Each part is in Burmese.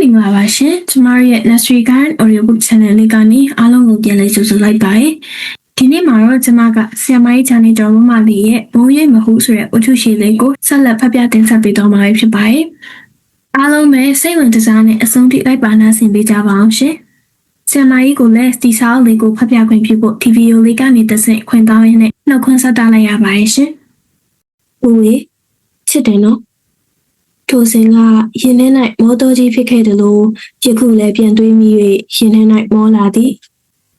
မင်္ဂလာပါရှင်ကျမတို့ရဲ့ Nursery Guide Audio Book Channel လေးကနေအားလုံးကိုပြန်လည်ကြိုဆိုလိုက်ပါတယ်ဒီနေ့မှာတော့ကျမကဆီယမကြီး channel ကျော်မမလေးရဲ့ဘုံရိပ်မဟုတ်ဆိုတဲ့ဝတ္ထုရှည်လေးကိုဆက်လက်ဖတ်ပြတင်ဆက်ပေးတော့မှာဖြစ်ပါတယ်အားလုံးပဲစိတ်ဝင်စားနဲ့အဆုံးထိလိုက်ပါနာဆင်ပေးကြပါအောင်ရှင်ဆီယမကြီးကိုလည်းဒီစာအုပ်လေးကိုဖတ်ပြခွင့်ပြုဖို့ဒီဗီဒီယိုလေးကနေတစ်ဆင့်ခွင့်တောင်းရင်းနဲ့နှုတ်ခွန်းဆက်တာလိုက်ရပါတယ်ရှင်ဦးလေးချစ်တယ်နော် ထိုစဉ်ကရင်ထဲ၌မောတော်ကြီးဖြစ်ခဲ့တယ်လို့ယခုလည်းပြန်တွေးမိ၍ရင်ထဲ၌မောလာသည်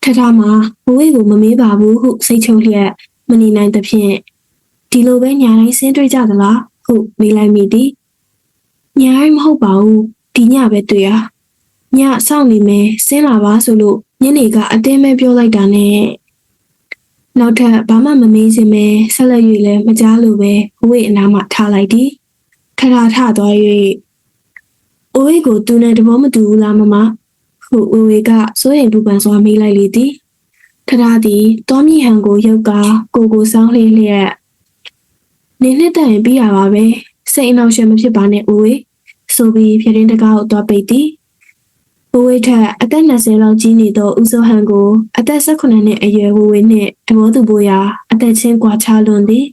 ထထမှာဘဝကိုမမေးပါဘူးဟုစိတ်ချုပ်လျက်မနေနိုင်သဖြင့်ဒီလိုပဲညာတိုင်းဆင်းတွေ့ကြသလားဟုမေးလိုက်မိသည်ညာတိုင်းမဟုတ်ပါဘူးဒီညပဲတွေ့ရညစောင့်နေမယ်ဆင်းလာပါဆိုလို့ညနေကအတင်းပဲပြောလိုက်တာနဲ့နောက်ထပ်ဘာမှမမေးခြင်းပဲဆက်လက်၍လည်းမကြားလို့ပဲဘဝအနားမှာထားလိုက်သည် ထထထသွား၍အိုးဝေးကိုသူနဲ့တဘောမတူဘူးလားမမဟုအိုးဝေးကစိုးရိမ်ပူပန်စွာမေးလိုက်လေသည်ထထသည်တောမြင့်ဟန်ကိုရုပ်ကာကိုကိုစောင်းလှည့်လျက်နေနှစ်တန်ရင်ပြီးရပါပဲစိတ်အနှောက်အယှက်မဖြစ်ပါနဲ့အိုးဝေးဆိုပြီးဖြတင်းတကားကိုသွားပိတ်သည်အိုးဝေးထက်အသက်20လောက်ကြီးနေသောဦးစိုးဟန်ကိုအသက်18နှစ်အရွယ်ဝဝေးနှင့်တဘောသူပိုးရာအသက်ချင်းကွာခြားလွန်သည်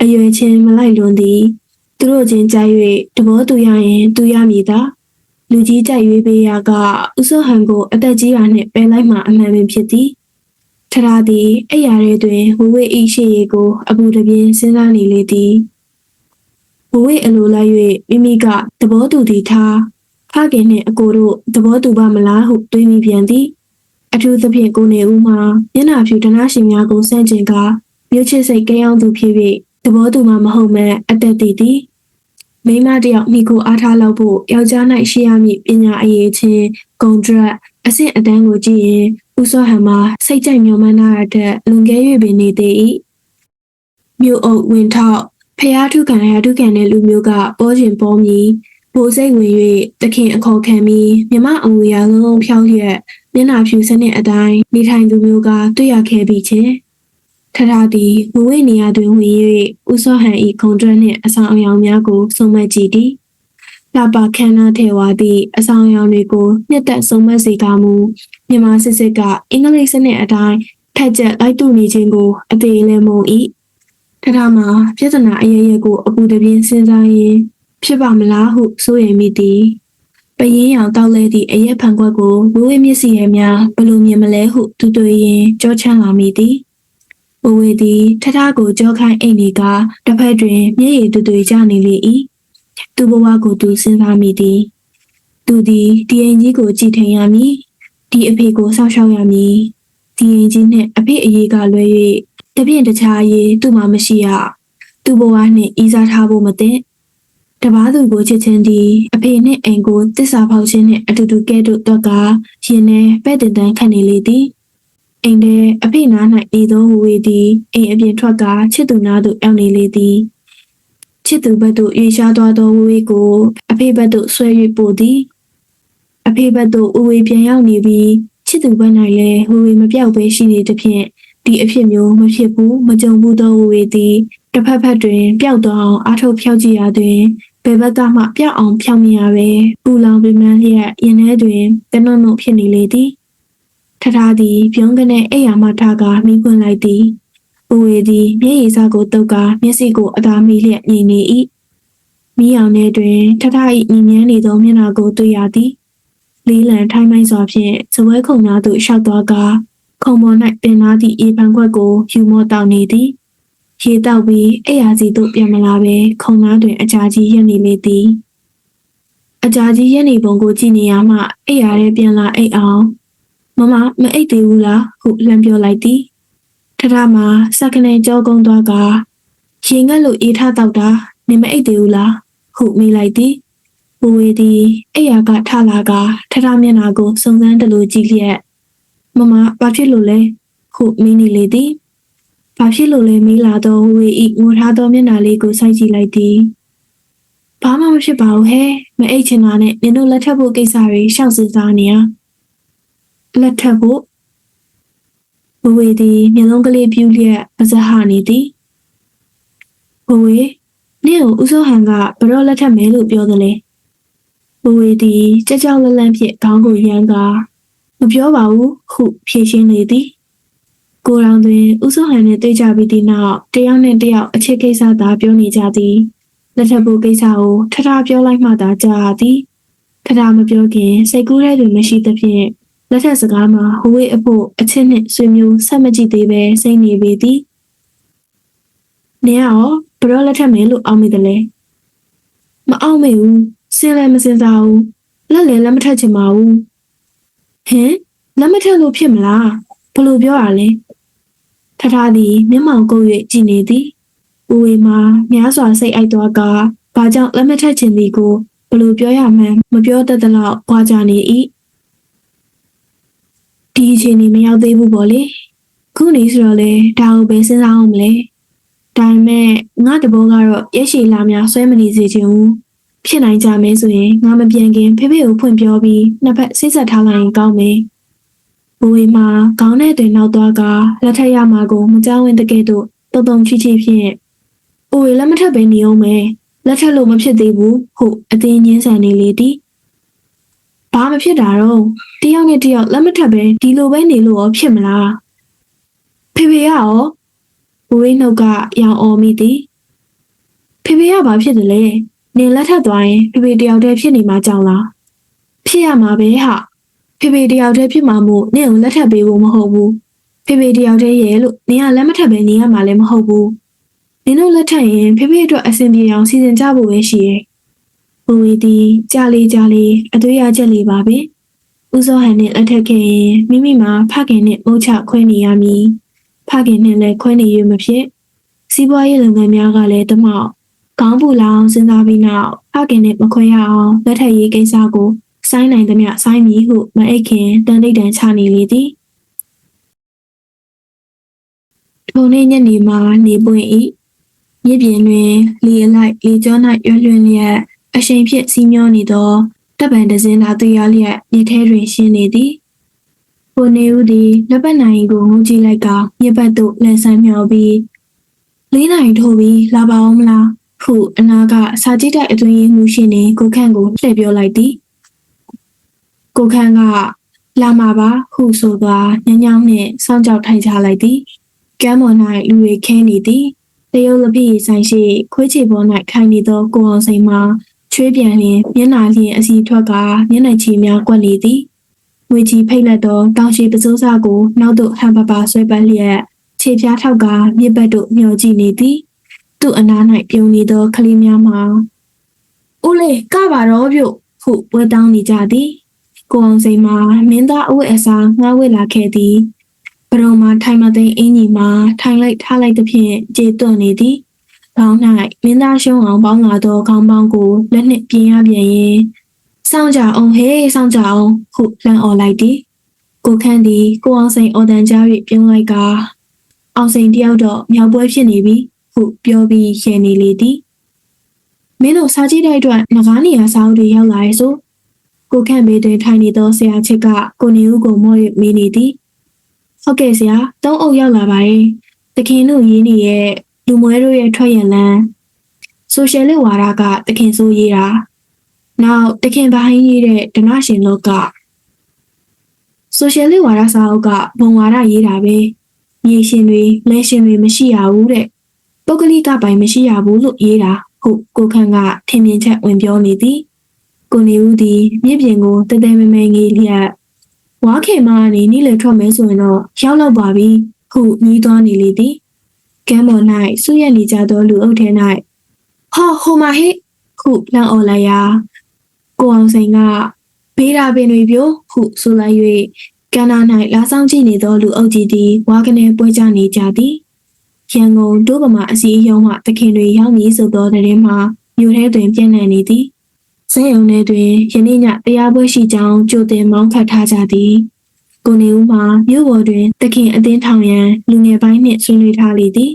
အရွယ်ချင်းမလိုက်လွန်သည် သူတို့ချင်းကြိုက်၍တဘောတူရရင်သူရမည်သာလူကြီးကြိုက်၍ပေးရကဥစွဟန်ကိုအသက်ကြီးရာနှင့်ပယ်လိုက်မှအမှန်ပင်ဖြစ်သည်ထရာသည်အဲ့ရတဲ့တွင်ဝဝေဤရှိရီကိုအပူတပြင်းစဉ်းစားနေလေသည်ဝဝေအလိုလိုက်၍မိမိကတဘောတူသည်ထားဖခင်နှင့်အကိုတို့တဘောတူပါမလားဟုတွေးမိပြန်သည်အထူးသဖြင့်ကိုနေဦးမှာမျက်နှာဖြူဒနာရှင်များကိုစန့်ကျင်ကမြို့ချစ်စိတ်ကြောင်သူဖြစ်၍တဘောတူမှမဟုတ်မဲ့အသက်တည်သည် မိန်းမတစ်ယောက်မိကိုအားထားလောက်ဖို့ယောက်ျား၌ရှိရမည့်ပညာအရေးချင်းဂုံဒရက်အဆင့်အတန်းကိုကြည့်ရင်ဦးစောဟန်မှာစိတ်ကြိုက်မျှော်မှန်းတာတဲ့လွန်ကဲ၍ပင်နေသေး၏မြို့အုပ်ဝင်ထောက်ဖျားထုခံရာထုခံတဲ့လူမျိုးကပေါ်ကျင်ပေါ်မီဘိုးစိတ်ဝင်၍တခင်အခေါ်ခံပြီးမြမအမူအရာလုံးလုံးဖြောင်းလျက်မျက်နှာဖြူစနစ်အတိုင်းနေထိုင်သူမျိုးကတွေ့ရခဲ့ပြီးချင်း ထထသည်ဝဝေနေရာတွင်ဝင်၍ဦးစောဟန်၏ခုံတွဲနှင့်အဆောင်အယောင်များကိုစုံမက်ကြည့်သည်။လာပါခန်းနာထဲဝါသည့်အဆောင်အယောင်တွေကိုနှစ်သက်စုံမက်စေကမူမြန်မာစစ်စစ်ကအင်္ဂလိပ်စနစ်အတိုင်းထက်ချက်လိုက်တူနေခြင်းကိုအသေးလည်းမုံ၏။ထထမှာပြဿနာအရရကိုအပူတပြင်းစဉ်းစားရင်းဖြစ်ပါမလားဟုစိုးရိမ်မိသည်။ပရင်ရောင်တောက်လဲသည့်အရက်ဖန်ခွက်ကိုဝဝေမျက်စိရဲများဘယ်လိုမြင်မလဲဟုသူတွေရင်ကြောချမ်းလာမိသည်။ ဘဝေသည်ထထကိုကြောခိုင်းအိမ်နေကတစ်ဖက်တွင်မျက်ရည်တူတူကျနေလေ၏သူဘဝကိုသူစဉ်းစားမိသည်သူသည်ဒီအိမ်ကြီးကိုကြည်ထိန်ရမည်ဒီအဖေကိုစောင့်ရှောက်ရမည်ဒီအိမ်ကြီးနှင့်အဖေအရေးကလွဲ၍တပြင်းတခြားအရေးသူ့မှာမရှိရသူဘဝနှင့်ဤစားထားဖို့မသင့်တပားသူကိုချစ်ချင်းသည်အဖေနှင့်အိမ်ကိုတစ္ဆာဖောက်ခြင်းနှင့်အတူတူကဲ့သို့တော့ကရင်ထဲပဲ့တင်တန်းခံနေလေသည် အိမ်ထဲအဖေနား၌နေသောဝဝေသည်အိမ်အပြင်ထွက်ကချစ်သူနားသို့ရောက်နေလေသည်ချစ်သူဘက်သို့ရွေရှားသွားသောဝဝေကို အဖေဘက်သို့ဆွဲ၍ပို့သည်အဖေဘက်သို့ဝဝေပြန်ရောက်နေပြီးချစ်သူဘက်၌လည်းဝဝေမပြောက်ဘဲရှိနေသဖြင့်ဒီအဖြစ်မျိုးမဖြစ်ဘူးမကြုံဘူးသောဝဝေသည်တစ်ဖက်ဖက်တွင်ပျောက်သွားအောင်အားထုတ်ဖျောက်ကြည့်ရတွင်ဘယ်ဘက်ကမှပျောက်အောင်ဖျောက်မရပဲပူလောင်ပင်ပန်းလျက်ရင်ထဲတွင်တနုံနုံဖြစ်နေလေသည် ထထသည်ပြုံးကနေအိယာမထားကမိခွန်းလိုက်သည်။အိုဝေသည်မျက်ရည်စကိုတုပ်ကမျက်စိကိုအသာမိလျက်ငြိမ်နေ၏။မိအောင်ထဲတွင်ထထ၏ညီမြန်းနေသောမျက်နှာကိုတွေ့ရသည်။လေးလံထိုင်းမိုင်းစွာဖြင့်ဇပွဲခုံများသို့ရှောက်သွားကခုံပေါ်၌ပင်သားသည့်အေးပန်းခွက်ကိုယူမောတောက်နေသည်။ရေတောက်ပြီးအိယာစီသို့ပြန်မလာဘဲခုံသားတွင်အကြာကြီးရက်နေလေသည်။အကြာကြီးရက်နေပုံကိုကြည့်နေရမှအိယာရဲပြန်လာအိတ်အောင် မမမအိတ်သေးဘူးလားဟုလှမ်းပြောလိုက်သည်ထထမှာစက္ကနေကြောကုန်းသွားကရင်ငက်လို့အေးထတောက်တာနေမအိတ်သေးဘူးလားဟုမေးလိုက်သည်ဝဝေသည်အိယာကထလာကထထမျက်နှာကိုစုံစမ်းတလို့ကြည့်လျက်မမဘာဖြစ်လို့လဲဟုမေးနေလေသည်ဘာဖြစ်လို့လဲမေးလာတော့ဝဝေဤငိုထားသောမျက်နှာလေးကိုစိုက်ကြည့်လိုက်သည်ဘာမှမဖြစ်ပါဘူးဟဲ့မအိတ်ချင်တာနဲ့နင်တို့လက်ထပ်ဖို့ကိစ္စတွေရှောက်စင်စားနေရ လက်ထပ်ဖို့ဝဝေသည်မျက်လုံးကလေးပြူးလျက်ပါးစပ်ဟနေသည်ဝဝေနင့်ကိုဦးစိုးဟန်ကဘယ်တော့လက်ထပ်မယ်လို့ပြောသလဲဘဝေသည်ကြောက်ကြောက်လန့်လန့်ဖြင့်ခေါင်းကိုရမ်းကာမပြောပါဘူးဟုဖြေရှင်းလေသည်ကိုယ်တော်တွင်ဥဆောင်ဟန်နှင့်တွေ့ကြပြီးသည့်နောက်တယောက်နှင့်တယောက်အချစ်ကိစ္စသာပြောနေကြသည်လက်ထပ်ဖို့ကိစ္စကိုထထပြောလိုက်မှသာကြားရသည်ခဏမပြောခင်စိတ်ကူးတဲ့တွင်မရှိသဖြင့် လက်ထပ်စကားမှာဟိုဝေးအဖို့အချစ်နှင့်ဆွေမျိုးဆက်မကြည့်သေးပဲစိတ်နေပေသည်နေရောဘရောလက်ထပ်မယ်လို့အောက်မိတယ်လေမအောက်မိဘူးစင်လည်းမစင်စားဘူးလက်လည်းလက်မထက်ချင်ပါဘူးဟင်လက်မထက်လို့ဖြစ်မလားဘလို့ပြောရလဲထထသည်မျက်မှောင်ကုပ်၍ကြည်နေသည်ဦးဝေမှာများစွာစိတ်အိုက်သွားကဘာကြောင့်လက်မထက်ချင်သည်ကိုဘလို့ပြောရမှန်းမပြောတတ်သလောက်ကြွားကြနေ၏ ဒီအချိန်နေမရောက်သေးဘူးပေါ့လေခုနေဆိုတော့လေဒါကိုပဲစဉ်းစားအောင်မလဲဒါပေမဲ့ငါတဘောကတော့ရက်ရှည်လာများဆွဲမနေစေချင်ဘူးဖြစ်နိုင်ကြမယ်ဆိုရင်ငါမပြန်ခင်ဖေဖေကိုဖွင့်ပြောပြီးနှစ်ဖက်စိတ်ဆက်ထားလိုက်ရင်ကောင်းမယ်ဘိုးဝေမှာခေါင်းနဲ့တွင်နောက်သွားကလက်ထက်ရမှာကိုမကြောက်ဝင်တကယ်တော့တုံတုံချီချီဖြင့်အိုဝေလက်မထက်ပဲနေအောင်မယ်လက်ထက်လို့မဖြစ်သေးဘူးဟုအတင်းညင်းဆန်နေလေသည် ဘာမဖြစ်တာတော့တယောက်နဲ့တယောက်လက်မထက်ပဲဒီလိုပဲနေလို့ရောဖြစ်မလားဖေဖေကရောဘိုးဝေနှုတ်ကရောင်အော်မိသည်ဖေဖေကဘာဖြစ်တယ်လဲနင်လက်ထပ်သွားရင်ဖေဖေတယောက်တည်းဖြစ်နေမှာကြောက်လားဖြစ်ရမှာပဲဟာဖေဖေတယောက်တည်းဖြစ်မှာမို့နင့်ကိုလက်ထပ်ပေးဖို့မဟုတ်ဘူးဖေဖေတယောက်တည်းရဲ့လို့နင်ကလက်မထပ်ပဲနေရမှာလည်းမဟုတ်ဘူးနင်တို့လက်ထပ်ရင်ဖေဖေအတွက်အဆင်ပြေအောင်စီစဉ်ကြဖို့ပဲရှိရဲ့ ဘုံဝီတီကြာလေးကြာလေးအသွေးရချက်လေးပါပဲဦးစောဟန်နဲ့လက်ထပ်ခဲ့ရင်မိမိမှာဖခင်နဲ့မုတ်ချခွဲနေရမည်ဖခင်နဲ့လည်းခွဲနေရမဖြစ်စီးပွားရေးလုပ်ငန်းများကလည်းတမောက်ကောင်းပူလောင်စဉ်းစားပြီးနောက်ဖခင်နဲ့မခွဲရအောင်လက်ထက်ရေးကိစ္စကိုဆိုင်းနိုင်သမျှဆိုင်းမည်ဟုမအိတ်ခင်တန်တိတ်တန်ချနေလေသည်ထိုနေ့ညနေမှာနေပွင့်၏မြစ်ပြင်တွင်လီအလိုက်လေကျော၌ရွလွင်လျက် အရှိန်ဖြင့်စီးမျောနေသောတပ်ပံတစင်းသာတွေ့ရလျက်မြစ်ထဲတွင်ရှင်းနေသည်ကိုနေဦးသည်လက်ပတ်နိုင်ကိုငုံကြည့်လိုက်ကမြစ်ပတ်သို့လန်ဆန်းမျောပြီးလေးနိုင်ထိုးပြီးလာပါအောင်မလားဟုအနာကစာကြည့်တဲ့အတွင်းရေးမှုရှင်နေကိုခန့်ကိုလှည့်ပြောလိုက်သည်ကိုခန့်ကလာမှာပါဟုဆိုသာညညောင်းနှင့်စောင့်ကြောက်ထိုင်ချလိုက်သည်ကမ်းပေါ်၌လူတွေခင်းနေသည်တရုတ်လပိဆိုင်ရှိခွေးချေပေါ်၌ခိုင်နေသောကိုအောင်စိန်မှာ ချွေးပြန်လျင်မျက်နာလျင်အစီထွက်ကမျက်နှာချီများကွက်နေသည်ငွေကြီးဖိတ်လက်သောတောင်ရှိပစိုးစားကိုနောက်သို့ဟန်ပပါဆွဲပတ်လျက်ခြေပြားထောက်ကမြစ်ပတ်တို့မျောကြည့်နေသည်သူ့အနား၌ပြုံနေသောကလေးများမှာဦးလေးကပါတော့ပြုတ်ဟုပွဲတောင်းနေကြသည်ကိုအောင်စိန်မှာမင်းသားအဝတ်အစားငှားဝတ်လာခဲ့သည်ဘရုံမှာထိုင်မသိအင်းကြီးမှာထိုင်လိုက်ထားလိုက်သဖြင့်ကြေသွန်နေသည် ခေါင်း၌မင်းသားရှုံးအောင်ပေါင်းလာသောခေါင်းပေါင်းကိုလက်နှင့်ပြင်ရပြန်ရင်စောင့်ကြအောင်ဟေးစောင့်ကြအောင်ဟုလန့်អော်လိုက်သည်ကိုခန့်သည်ကိုအောင်စိန်အော်တန်ကြား၍ပြုံးလိုက်ကာအောင်စိန်တယောက်တော့မြောက်ပွဲဖြစ်နေပြီဟုပြောပြီးရဲနေလေသည်မင်းတို့စားကြည့်တဲ့အတွက်ငကားနေရာစာအုပ်တွေရောက်လာရဲ့ဆိုကိုခန့်မေးတွင်ထိုင်နေသောဆရာချစ်ကကိုနေဦးကိုမော့၍မေးနေသည်ဟုတ်ကဲ့ဆရာသုံးအုပ်ရောက်လာပါရဲ့တခင်တို့ရင်းနေရဲ့ လူမွဲတို့ရဲ့ထွက်ရလန်းဆိုရှယ်လစ်ဝါဒကတခင်ဆိုရေးတာနောက်တခင်ဘာဟင်းရေးတဲ့ဒနရှင်လောကဆိုရှယ်လစ်ဝါဒစာအုပ်ကဘုံဝါဒရေးတာပဲမြေရှင်တွေလဲရှင်တွေမရှိရဘူးတဲ့ပုဂ္ဂလိကပိုင်မရှိရဘူးလို့ရေးတာဟုတ်ကိုခန့်ကထင်မြင်ချက်ဝင်ပြောနေသည်ကိုနေဦးသည်မြစ်ပြင်ကိုတဲတဲမဲမဲငေးလျက်ဝါခေမာကနေနီးလေထွက်မယ်ဆိုရင်တော့ရောက်တော့ပါပြီဟုညီးသွားနေလေသည် ကမ်းပေါ်၌ဆုရက်နေကြသောလူအုပ်ထဲ၌ဟောဟိုမာဟိဟုလန့်អော်လိုက်ရာကိုအောင်စိန်ကဘေးရာပင်တွေပြို့ဟုဆိုလိုက်၍ကန္နာ၌လာဆောင်ကြည့်နေသောလူအုပ်ကြီးသည်ဝါကနေပွဲကြနေကြသည်ရန်ကုန်ဒုဗမာအစည်းအရုံးမှတခင်တွေရောက်မည်ဆိုသောတဲ့မှာမြို့ထဲတွင်ပြန့်နှံ့နေသည်စက်ရုံထဲတွင်ယနေ့ညတရားပွဲရှိကြောင်းကြိုတင်မောင်းခတ်ထားကြသည် ကိုနေဦးမှာမြို့ပေါ်တွင်တခင်အသင်းထောင်ရန်လူငယ်ပိုင်းနှင့်ဆွေးနွေးထားလေသည်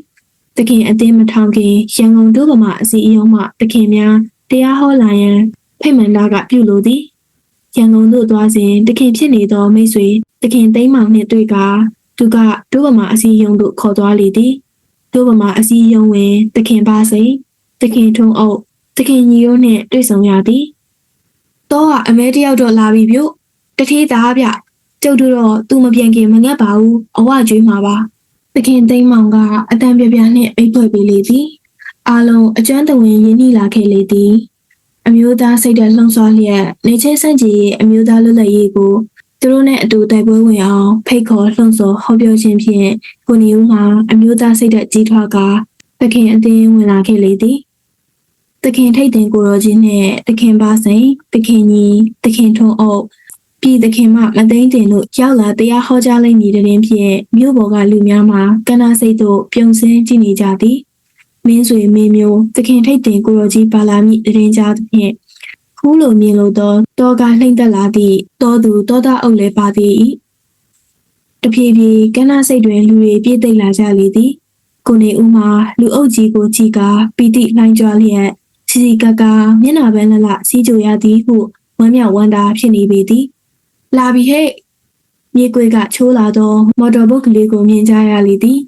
တခင်အသင်းမထောင်ခင်ရန်ကုန်ဒုဗမာအစည်းအရုံးမှတခင်များတရားဟောလာရန်ဖိတ်မှန်တာကပြုလိုသည်ရန်ကုန်သို့သွားစဉ်တခင်ဖြစ်နေသောမိတ်ဆွေတခင်သိမ်းမောင်နှင့်တွေ့ကာသူကဒုဗမာအစည်းအရုံးသို့ခေါ်သွားလေသည်ဒုဗမာအစည်းအရုံးတွင်တခင်ပါစိန်တခင်ထုံးအုပ်တခင်ညီတို့နှင့်တွေ့ဆုံရသည်တော့ကအမဲတယောက်တော့လာပြီပြုတ်တထေးသားဗျ ကျုပ်တို့တော့သူမပြန်ခင်မငတ်ပါဘူးအဝကျွေးမှာပါသခင်သိမ်းမောင်ကအတန်ပြပြနဲ့အိပ်ဖွဲ့ပေးလေသည်အားလုံးအကျွမ်းတဝင်ရင်းနှီးလာခဲ့လေသည်အမျိုးသားစိတ်ဓာတ်လှုံ့ဆော်လျက်နေချင်းစန့်ကြီးရဲ့အမျိုးသားလွတ်လပ်ရေးကိုသူတို့နဲ့အတူတိုက်ပွဲဝင်အောင်ဖိတ်ခေါ်လှုံ့ဆော်ဟောပြောခြင်းဖြင့်ကိုနေဦးမှာအမျိုးသားစိတ်ဓာတ်ကြီးထွားကာသခင်အသင်းဝင်လာခဲ့လေသည်သခင်ထိတ်တင်ကိုရောကြီးနဲ့သခင်ပါစိန်သခင်ကြီးသခင်ထွန်းအုပ် ပြည်သခင်မမသိန်းတင်တို့ရောက်လာတရားဟောကြားလိုက်မည်တည်းဖြင့်မြို့ပေါ်ကလူများမှာကန္နာစိတ်တို့ပြုံစင်းကြည့်နေကြသည်မင်းဆွေမင်းမျိုးသခင်ထိတ်တင်ကိုရောကြီးပါလာမည်တည်းကြားသဖြင့်ခူးလိုမြင်လို့တော့တောကလှိမ့်သက်လာသည့်တောသူတောသားအုပ်လည်းပါသည်၏တဖြည်းဖြည်းကန္နာစိတ်တွင်လူတွေပြည့်သိပ်လာကြလေသည်ကိုနေဦးမှာလူအုပ်ကြီးကိုကြည့်ကာပီတိလှိုင်းကြွလျက်စီစီကကမျက်နှာပဲလလစီးကြရသည်ဟုဝမ်းမြောက်ဝမ်းသာဖြစ်နေပေသည် လာပြီဟဲ့မြေကွေကချိုးလာသောမော်တော်ဘုတ်ကလေးကိုမြင်ကြရလေသည်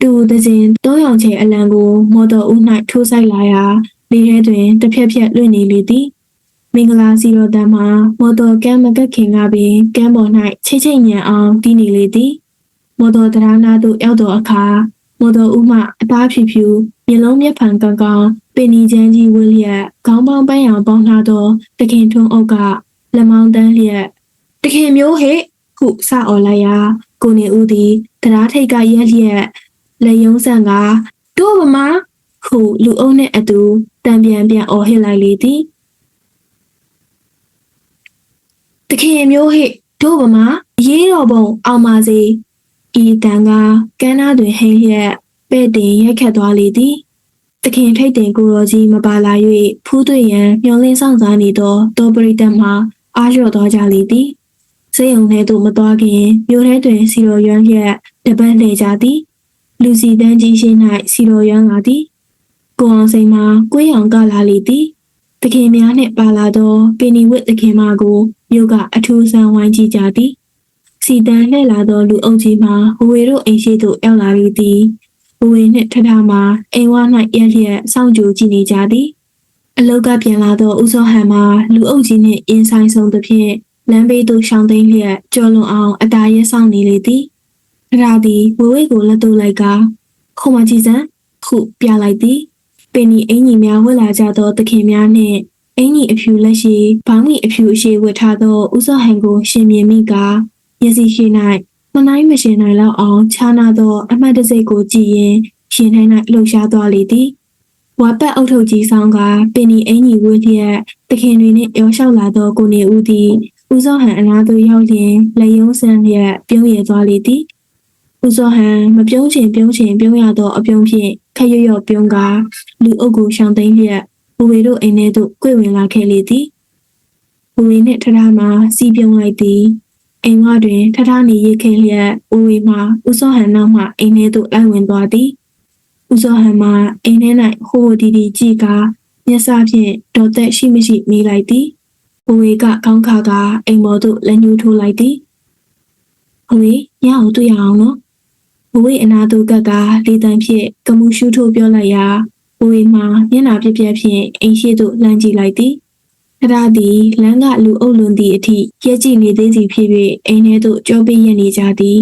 တူသစဉ်တောရောင်ချေအလံကို မော်တော်ဦး၌ထိုးဆိုင်လာရာလေထဲတွင်တစ်ဖြက်ဖြက်လွင့်နေလေသည်မင်္ဂလာစီတော်တန်မှာမော်တော်ကမ်းမကက်ခင်ကပင်ကမ်းပေါ်၌ချိတ်ချိတ်ညံအောင်တီးနေလေသည်မော်တော်တရားနာသို့ရောက်သောအခါမော်တော်ဦးမှအသားဖြူဖြူမျက်လုံးမျက်ဖန်ကောင်းကောင်းပင်နီချမ်းကြီးဝင်းလျက်ခေါင်းပေါင်းပန်းရောင်ပေါင်းထားသောတခင်ထွန်းအုပ်ကလက်မောင်းတန်းလျက်တ ခင်မျိုးဟဲ့ဟုစအော်လိုက်ရာကိုနေဦးသည်တရားထိတ်ကရက်လျက်လက်ယုံဆန်ကတို့ဗမာဟုလူအုပ်နှင့်အတူတံပြန်ပြန်အော်ဟစ်လိုက်လေသည်တခင်မျိုးဟဲ့တို့ဗမာရေးတော်ပုံအောင်ပါစေဤတန်ကကမ်းနားတွင်ဟိမ့်လျက်ပဲ့တင်ရက်ခတ်သွားလေသည်သခင်ထိတ်တင်ကိုရောကြီးမပါလာ၍ဖူးတွေ့ရန်မျောလင်းဆောင်စားနေသောတောပရိသတ်မှအားလျော့သွားကြလေသည် စိတ်ုံထဲသို့မသွားခင်မြို့ထဲတွင်စီတော်ရွမ်းလျက်တပတ်လှည့်ကြသည်လူစီတန်းကြီးရှိ၌စီတော်ရွမ်းလာသည်ကိုအောင်စိန်မှာကိုယ်အောင်ကလာလေသည်သခင်များနှင့်ပါလာသောပင်နီဝစ်သခင်မကိုမြို့ကအထူးဆန်းဝိုင်းကြည့်ကြသည်စီတန်းလှည့်လာသောလူအုပ်ကြီးမှာဝဝေတို့အိမ်ရှိသို့ရောက်လာလေသည်ဘဝေနှင့်ထထမှာအိမ်ဝ၌ရက်လျက်စောင့်ကြိုကြည့်နေကြသည်အလောက်ကပြန်လာသောဦးစောဟန်မှာလူအုပ်ကြီးနှင့်အင်းဆိုင်ဆုံးသဖြင့် လမ်းဘေးသို့ရှောင်သိမ်းလျက်ကြော်လွန်အောင်အတားရဲဆောင်နေလေသည်ထထသည်ဝဝေကိုလက်တို့လိုက်ကခုံမကြည့်စမ်းခုပြလိုက်သည်ပင်ဒီအင်ကြီးများဝတ်လာကြသောသခင်များနှင့်အင်ကြီးအဖြူလက်ရှိဘောင်းကြီးအဖြူအရှိဝတ်ထားသောဦးစောဟန်ကိုရှင်မြင်မိကမျက်စိရှိ၌မနိုင်မရှင်နိုင်လောက်အောင်ခြားနာသောအမှတ်တစိတ်ကိုကြည့်ရင်ရှင်ထိုင်း၌လှုပ်ရှားသွားလေသည်ဝါပတ်အုပ်ထုပ်ကြီးဆောင်ကပင်ဒီအင်ကြီးဝတ်လျက်တခင်တွေနှင့်ရောလျှောက်လာသောကိုနေဦးသည် ဦးစောဟန်အလားသို့ရောက်လျင်လက်ယုံဆန်းလျက်ပြုံးရသွားလေသည်ဦးစောဟန်မပြုံးချင်ပြုံးချင်ပြုံးရသောအပြုံးဖြင့်ခက်ရွရွပြုံးကလူအုပ်ကိုရှောင်သိမ်းလျက်ဘူဝေတို့အိမ်ထဲသို့ကိုယ်ဝင်လာခဲ့လေသည်ဘူဝေနှင့်ထထမှာစီးပြုံးလိုက်သည်အိမ်ဝတွင်ထထနေရိတ်ခင်းလျက်ဦးဝေမှဦးစောဟန်နောက်မှအိမ်ထဲသို့လိုက်ဝင်သွားသည်ဦးစောဟန်မှအိမ်ထဲ၌ဟိုဒီဒီကြည့်ကာမျက်စာဖြင့်ဒေါ်သက်ရှိမရှိမေးလိုက်သည် ဦးဝေကကောင်းခါကအိမ်ပေါ်သို့လက်ညှိုးထိုးလိုက်သည်ဦးဝေညအောင်တွေ့ရအောင်နော်ဦးဝေအနာသူကကလေတံဖြင့်ကမှုရှုထိုးပြောလိုက်ရာဦးဝေမှမျက်နှာပြက်ပြက်ဖြင့်အိမ်ရှိသို့လှမ်းကြည့်လိုက်သည်ခရသည်လမ်းကလူအုပ်လွန်သည့်အထိရက်ကြည့်နေသေးသည်ဖြစ်၍အိမ်ထဲသို့ကြောပေးရနေကြသည်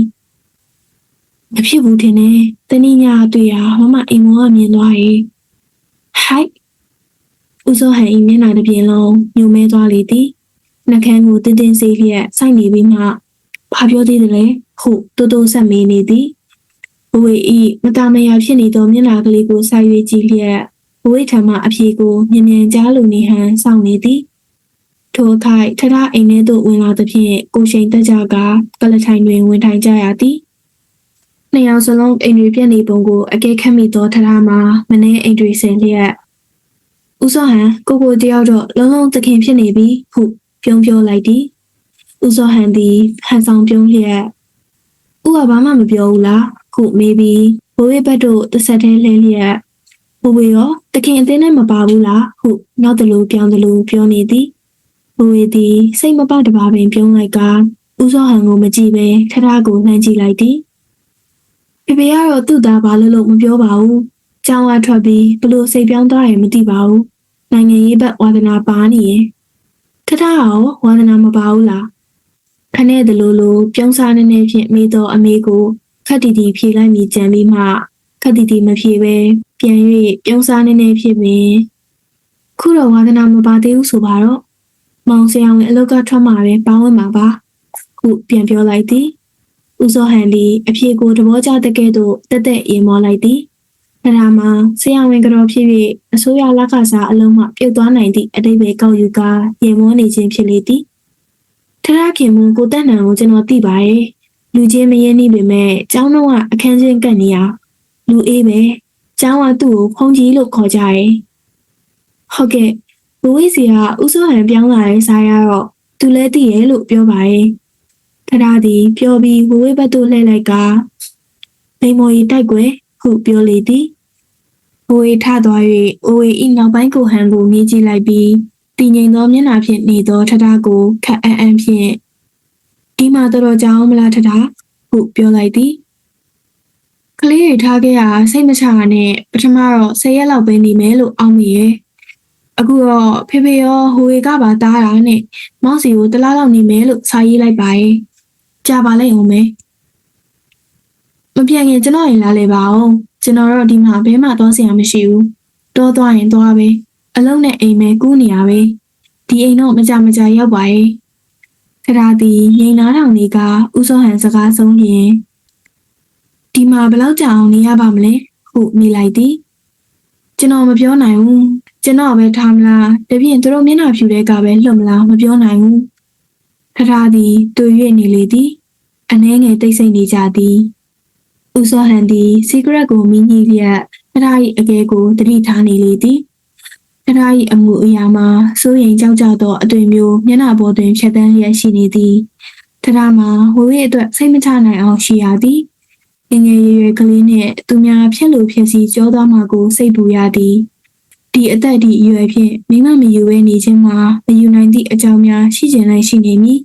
မဖြစ်ဘူးထင်တယ်တနည်းညာတွေ့ရမမအိမ်မောကမြင်သွားရဲ့ဟိုက် ဦးစောဟန်၏မျက်နှာတစ်ပြင်လုံးညှို့မဲသွားလေသည်နှကန်းကိုတင်းတင်းစေးလျက်စိုက်နေပြီးမှဘာပြောသေးတယ်လဲဟုတိုးတိုးဆက်မေးနေသည်ဘဝေဤမတမယာဖြစ်နေသောမျက်နှာကလေးကိုစိုက်၍ကြည့်လျက်ဘဝေထံမှအဖြေကိုမြင်မြန်ကြားလိုနေဟန်စောင့်နေသည်ထိုအခိုက်ထထအိမ်ထဲသို့ဝင်လာသဖြင့်ကိုရှိန်တက်ကြကကလထိုင်တွင်ဝင်ထိုင်ကြရသည်နှစ်ယောက်စလုံးအိမ်တွေပြက်နေပုံကိုအကဲခတ်မိသောထထမှာမနှဲအိမ်တွေဆင်လျက် ဦးစောဟန်ကိုကိုတယောက်တော့လုံးလုံးသခင်ဖြစ်နေပြီဟုပြုံးပြောလိုက်သည်ဦးစောဟန်သည်ဟန်ဆောင်ပြုံးလျက်ဦးကဘာမှမပြောဘူးလားဟုမေးပြီးဘိုးရဲ့ဘက်တို့တစ်ဆက်တည်းလှည့်လျက်ဘိုးဘရောသခင်အသင်းနဲ့မပါဘူးလားဟုနောက်တလူပြောင်းတလူပြောနေသည်ဘိုးရဲ့သည်စိတ်မပေါက်တပါပင်ပြုံးလိုက်ကဦးစောဟန်ကိုမကြည့်ပဲထထကိုလှမ်းကြည့်လိုက်သည်ဖေဖေကတော့သူ့သားဘာလို့လို့မပြောပါဘူး။ ကျောင်းကထွက်ပြီးဘလို့စိတ်ပြောင်းသွားတယ်မသိပါဘူး။နိုင်ငံရေးဘက်ဝါသနာပါနေရင်ခထရောဝါသနာမပါဘူးလားခနဲ့တလူလူပြုံးစားနေနေဖြင့်မိသောအမေကိုခက်တီတီဖြေလိုက်မိကြံပြီးမှခက်တီတီမဖြေပဲပြန်၍ပြုံးစားနေနေဖြစ်ပင်ခုတော့ဝါသနာမပါသေးဘူးဆိုပါတော့မောင်ဆရာဝန်အလုတ်ကထွက်မှာပဲပေါင်းဝင်မှာပါခုပြန်ပြောလိုက်သည်ဦးစောဟန်သည်အဖြေကိုသဘောကျတဲ့ကဲ့သို့တက်တက်ရင်မောလိုက်သည် ခဏမှာဆရာဝန်ကတော့ဖြစ်၍အစိုးရလက်ခစားအလုံးမှပြုတ်သွားနိုင်သည့်အတိတ်ပဲကောက်ယူကာရေမောနေခြင်းဖြစ်လေသည်ထရခင်မူကိုတက်နံကိုကျွန်တော်သိပါရဲ့လူချင်းမရင်းနှီးပေမဲ့ကျောင်းတော့အခန်းချင်းကပ်နေရလူအေးပဲကျောင်းကသူ့ကိုဖုံးကြီးလို့ခေါ်ကြရဲ့ဟုတ်ကဲ့ဘဝစီကဥစောဟန်ပြောင်းလာတဲ့စားရတော့သူလည်းသိရဲ့လို့ပြောပါရဲ့ထရသည်ပြောပြီးဘဝဘက်သို့လှည့်လိုက်ကမိမော်ရီတိုက်ွယ်ဟုပြောလေသည်။ အိုဝေထသွား၍အိုဝေဤနောက်ပိုင်းကိုဟန်ကိုမြည်ကြည့်လိုက်ပြီးတည်ငြိမ်သောမျက်နှာဖြင့်နေသောထထကိုခက်အံ့အံ့ဖြင့်ဒီမှာတော်တော်ကြောင်းမလားထထဟုပြောလိုက်သည်။ကလေးတွေထားခဲ့ရစိတ်မချတာနဲ့ပထမတော့၁၀ရက်လောက်ပဲနေမယ်လို့အောက်မိရဲ့။အခုတော့ဖေဖေရောဟိုဝေကပါတားတာနဲ့မောင်စီကိုတစ်လားလောက်နေမယ်လို့စာရေးလိုက်ပါရဲ့။ကြာပါလိမ့်ဦးမယ်။မပြန်ခင်ကျွန်တော်ရင်လာလေပါအောင်။ကျွန်တော်တော့ဒီမှာဘဲမှသွားစရာမရှိဘူး။တောသွားရင်သွားပဲ။အလုံးနဲ့အိမ်မဲကူးနေရပဲ။ဒီအိမ်တော့မကြမကြရောက်ပါရဲ့။ခရာတီငိန်နာထောင်လေးကဥစောဟန်စကားဆုံးရင်ဒီမှာဘယ်လောက်ကြာအောင်နေရပါမလဲဟုနေလိုက်သည်။ကျွန်တော်မပြောနိုင်ဘူး။ကျွန်တော်ပဲထားမလား။တပြင်းသူတို့မျက်နှာဖြူတဲ့ကပဲလွတ်မလားမပြောနိုင်ဘူး။ခရာတီတွေ့၍နေလေသည်။အနှဲငယ်တိတ်ဆိတ်နေကြသည်။ ဦးစောဟန်သည် secret ကိုမိညီလျက်ခရာ၏အကဲကိုတတိထားနေလေသည်ခရာ၏အမှုအရာမှာစိုးရိမ်ကြောက်ကြသောအသွင်မျိုးမျက်နှာပေါ်တွင်ဖြတ်တန်းလျက်ရှိနေသည်ထရာမှာဝေဝေအတွက်စိတ်မချနိုင်အောင်ရှိရသည်ငယ်ငယ်ရွယ်ရွယ်ကလေးနှင့်သူများဖြက်လို့ဖြက်စီကြောသွားမှာကိုစိတ်ပူရသည်ဒီအသက်ဒီအရွယ်ဖြင့်မိမမယူဝဲနေခြင်းမှာမယူနိုင်သည့်အကြောင်းများရှိကျင်လိုက်ရှိနေမည်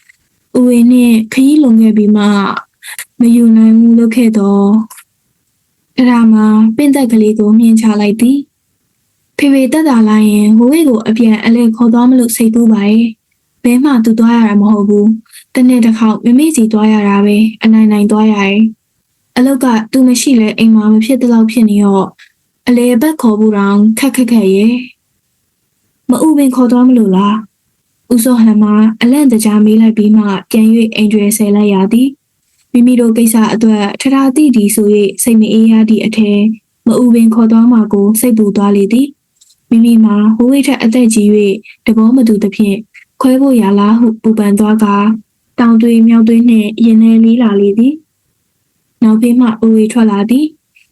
။ဦးဝေနှင့်ခရီးလွန်ခဲ့ပြီးမှ မယူနိုင်ဘူးလို့ခဲ့တော့အဲ့ဒါမှပင့်သက်ကလေးကိုမြင်ချလိုက်သည်ဖေဖေတက်တာလိုက်ရင်ဝေးကိုအပြန်အလဲခေါ်သွားမလို့စိတ်ကူးပါရဲ့ဘဲမှသူသွားရတာမဟုတ်ဘူးတနေ့တစ်ခေါက်မမေ့စီသွားရတာပဲအနိုင်နိုင်သွားရရဲ့အလောက်ကသူမရှိလဲအိမ်မှာမဖြစ်တဲ့လောက်ဖြစ်နေတော့အလေဘက်ခေါ်ဖို့တောင်ခက်ခက်ခက်ရဲ့မအူပင်ခေါ်သွားမလို့လားဦးစောဟန်မှာအလန့်တကြားမေးလိုက်ပြီးမှပြန်၍အိမ်ကျွဲဆဲလိုက်ရသည် မိမိတို့ကိစ္စအတွက်ထထတိတီဆို၍စိတ်မအေးရသည့်အထက်မအူပင်ခေါ်သွားမှာကိုစိတ်ပူသွားလေသည်မိမိမှာဟိုးဝိထက်အသက်ကြီး၍တဘောမတူသဖြင့်ခွဲဖို့ရလားဟုပူပန်သွားကတောင်သွေးမြောက်သွေးနှင့်ရင်ထဲလေးလာလေသည်နောက်ဖေးမှအိုဝေထွက်လာသည်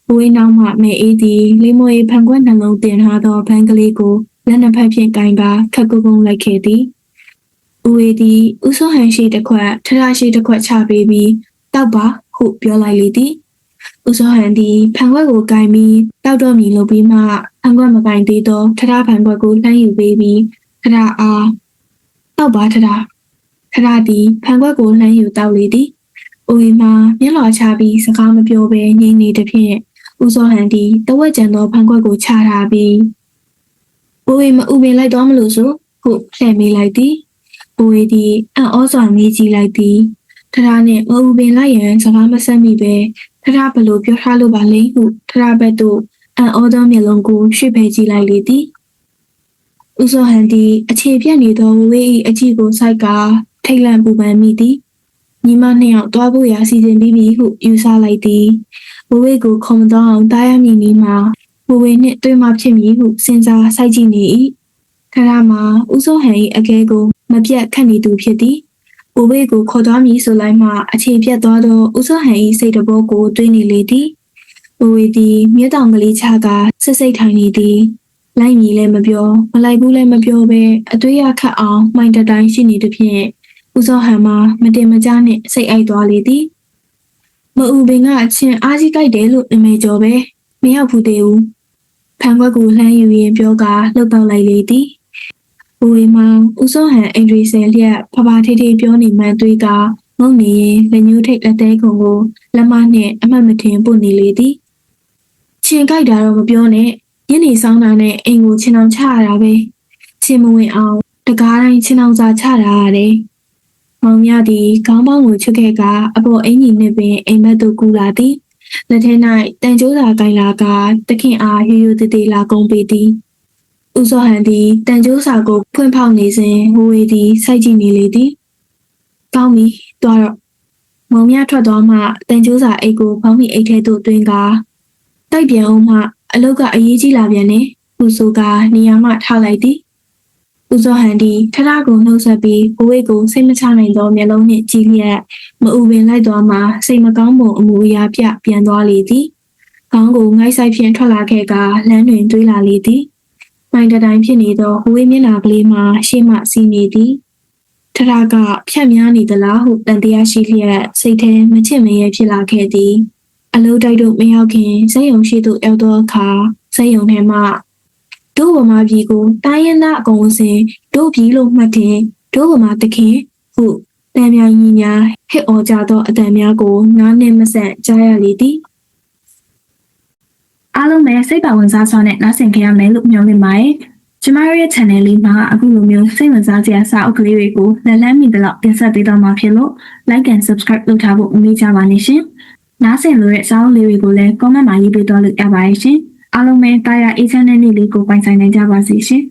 အိုဝေနောက်မှမဲအေးသည်လေးမွေဖန်ခွက်နှလုံးတင်ထားသောဘန်းကလေးကိုလက်နှစ်ဖက်ဖြင့်ကင်ကာခက်ကုန်းကုန်းလိုက်ခဲ့သည်ဦးဝေသည်ဦးစောဟန်ရှိတစ်ခွက်ထထရှိတစ်ခွက်ချပေးပြီး တောက်ပါဟုပြောလိုက်လေသည်ဦးစောဟန်သည်ဖန်ခွက်ကိုကင်ပြီးတောက်တော့မည်လို့ပြီးမှဖန်ခွက်မကင်သေးသောထထဖန်ခွက်ကိုလှမ်းယူပေးပြီးထထအားတောက်ပါထထထထသည်ဖန်ခွက်ကိုလှမ်းယူတောက်လေသည်အိုရီမှာမျက်လွှာချပြီးစကားမပြောဘဲငြိမ်နေသည်ဖြင့်ဦးစောဟန်သည်တဝက်ကျန်သောဖန်ခွက်ကိုချထားပြီးအိုရီမဥပင်လိုက်တော့မလို့ဆိုဟုလှည့်မိလိုက်သည်အိုရီသည်အံ့ဩစွာမေးကြည့်လိုက်သည် ထထနဲ့မအူပင်လိုက်ရန်စကားမဆက်မိပဲထထဘလို့ပြောထားလို့ပါလဲဟုထထဘက်သို့အံ့ဩသောမျက်လုံးကိုရွှေ့ဖယ်ကြည့်လိုက်လေသည်ဥဇောဟန်သည်အခြေပြတ်နေသောဝဝေး၏အကြည့်ကိုစိုက်ကထိတ်လန့်ပူပန်မိသည်ညီမနှစ်ယောက်တွားဖို့ရာစီစဉ်ပြီးပြီဟုယူဆလိုက်သည်ဝဝေးကိုခုံတော့အောင်တားရမည်နီမှာဝဝေးနှင့်တွေ့မှဖြစ်မည်ဟုစဉ်းစားစိုက်ကြည့်နေ၏ခရမှာဥဇောဟန်၏အကဲကိုမပြတ်ခတ်နေသူဖြစ်သည်။ အိုဝေးကိုခေါ်သွားမည်ဆိုလိုက်မှအခြေပြတ်သွားသောဦးစောဟန်၏စိတ်တဘောကိုတွေးနေလေသည်။အိုဝေးသည်မြေတောင်ကလေးချကစစ်စိတ်ထိုင်နေသည်။လိုက်မည်လည်းမပြောမလိုက်ဘူးလည်းမပြောဘဲအသွေးရခတ်အောင်မှိုင်တတိုင်းရှိနေသည်ဖြင့်ဦးစောဟန်မှာမတင်မကြားနှင့်စိတ်အိုက်သွားလေသည်။မအူပင်ကအချင်းအားကြီးကြိုက်တယ်လို့နာမည်ကျော်ပဲမရောက်ဘူးသေးဘူး။ဖန်ခွက်ကိုလှမ်းယူရင်ပြောကလှုပ်တော့လိုက်လေသည်။ ဦးဝေမောင်ဦးစောဟန်အင်ဒရီဆယ်လျက်ဖဖထေးထေးပြောနေမှန်သွေးကငုံနေရင်လက်ညှိုးထိတ်လက်သေးကုံကိုလက်မနှင့်အမှတ်မထင်ပုတ်နေလေသည်ချင်းကြိုက်တာတော့မပြောနဲ့ညနေဆောင်တာနဲ့အိမ်ကိုချင်းအောင်ချရတာပဲချင်းမဝင်အောင်တကားတိုင်းချင်းအောင်စာချတာရတယ်။မောင်မြသည်ခေါင်းပေါင်းကိုချွတ်ခဲ့ကအပေါ်အင်ကြီးနှင့်ပင်အိမ်မက်သို့ကူလာသည်။လက်ထဲ၌တန်ကြိုးစာကိုင်လာကတခင်အားရိုးရိုးသေးသေးလာကုန်ပေသည်။ ဦးစောဟန်သည်တန်ကြိုးစာကိုဖွင့်ဖောက်နေစဉ်ဟိုဝေသည်စိုက်ကြည့်နေလေသည်။ကောင်းပြီ။သွားတော့မောင်မြထွက်သွားမှတန်ကြိုးစာအိတ်ကိုဖောင်းမိအိတ်ထဲသို့တွင်ကားတိုက်ပြန်အောင်မှအလုတ်ကအရေးကြီးလာပြန်နေ။ဦးစိုးကနေရာမှထားလိုက်သည်။ဦးစောဟန်ဒီထထကိုနှုတ်ဆက်ပြီးဘဝိတ်ကိုစိတ်မချနိုင်သောမျက်လုံးနှင့်ကြည့်လျက်မအူပင်လိုက်သွားမှစိတ်မကောင်းပုံအမူအရာပြပြန်သွားလေသည်။ခေါင်းကိုငိုက်ဆိုင်ဖြင့်ထွက်လာခဲ့ကလမ်းတွင်တွေးလာလေသည်။ မိုင်တတိုင်းဖြစ်နေသောဘဝိတ်မျက်နှာကလေးမှာရှေ့မှစီးနေသည်။ထထကဖြတ်များနေသလားဟုတန်တရားရှိလျက်စိတ်ထဲမချစ်မရဲဖြစ်လာခဲ့သည်။အလုံးတိုက်တို့မရောက်ခင်စိတ်ယုံရှိသို့ရောက်သောအခါစိတ်ယုံထဲမှတို့ဗမာပြည်ကိုတိုင်းရင်းသားအကုန်အစင်တို့ပြည်လို့မှတ်တင်တို့ဗမာတခင်ဟုတန်မြိုင်ညီညာဟစ်အော်ကြသောအတန်များကိုနားနှင့်မဆက်ကြားရလေသည် အားလုံးပဲစိတ်ပါဝင်စားစွာနဲ့နားဆင်ကြရမယ်လို့မျှော်လင့်ပါတယ်ကျမတို့ရဲ့ channel လေးမှာအခုလိုမျိုးစိတ်ဝင်စားစရာစာအုပ်ကလေးတွေကိုလက်လန်းမိသလောက်တင်ဆက်ပေးတော့မှာဖြစ်လို့ like and subscribe လုပ်ထားဖို့မမေ့ကြပါနဲ့ရှင်နားဆင်လို့တဲ့စာအုပ်လေးတွေကိုလည်း comment မှာရေးပေးတော့လို့ရပါတယ်ရှင်အားလုံးပဲတာယာအေးချမ်းတဲ့နေ့လေးကိုပိုင်ဆိုင်နိုင်ကြပါစေရှင်